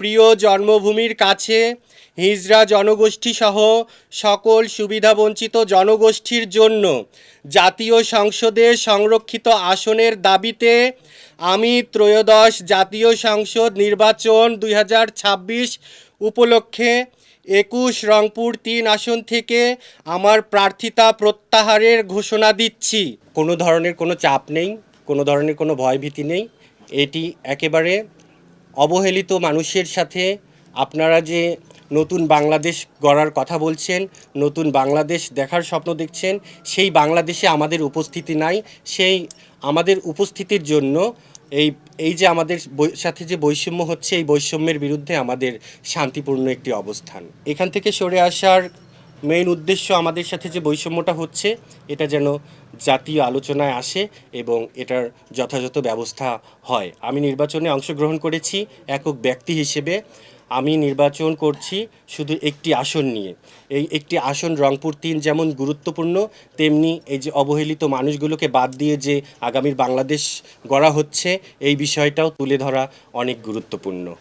প্রিয় জন্মভূমির কাছে হিজড়া জনগোষ্ঠী সহ সকল সুবিধাবঞ্চিত জনগোষ্ঠীর জন্য জাতীয় সংসদে সংরক্ষিত আসনের দাবিতে আমি ত্রয়োদশ জাতীয় সংসদ নির্বাচন দুই হাজার ছাব্বিশ উপলক্ষে একুশ রংপুর তিন আসন থেকে আমার প্রার্থিতা প্রত্যাহারের ঘোষণা দিচ্ছি। কোনো ধরনের কোনো চাপ নেই, কোনো ধরনের কোনো ভয়ভীতি নেই। এটি একেবারে অবহেলিত মানুষের সাথে আপনারা যে নতুন বাংলাদেশ গড়ার কথা বলছেন, নতুন বাংলাদেশ দেখার স্বপ্ন দেখছেন, সেই বাংলাদেশে আমাদের উপস্থিতি নাই। সেই আমাদের উপস্থিতির জন্য এই এই যে আমাদের সাথে যে বৈষম্য হচ্ছে, এই বৈষম্যের বিরুদ্ধে আমাদের শান্তিপূর্ণ একটি অবস্থান। এখান থেকে সরে আসার মেইন উদ্দেশ্য আমাদের সাথে যে বৈষম্যটা হচ্ছে, এটা যেন জাতীয় আলোচনায় আসে এবং এটার যথাযথ ব্যবস্থা হয়। আমি নির্বাচনে অংশগ্রহণ করেছি একক ব্যক্তি হিসেবে। আমি নির্বাচন করছি শুধু একটি আসন নিয়ে। এই একটি আসন রংপুর তিন যেমন গুরুত্বপূর্ণ, তেমনি এই যে অবহেলিত মানুষগুলোকে বাদ দিয়ে যে আগামীর বাংলাদেশ গড়া হচ্ছে, এই বিষয়টাও তুলে ধরা অনেক গুরুত্বপূর্ণ।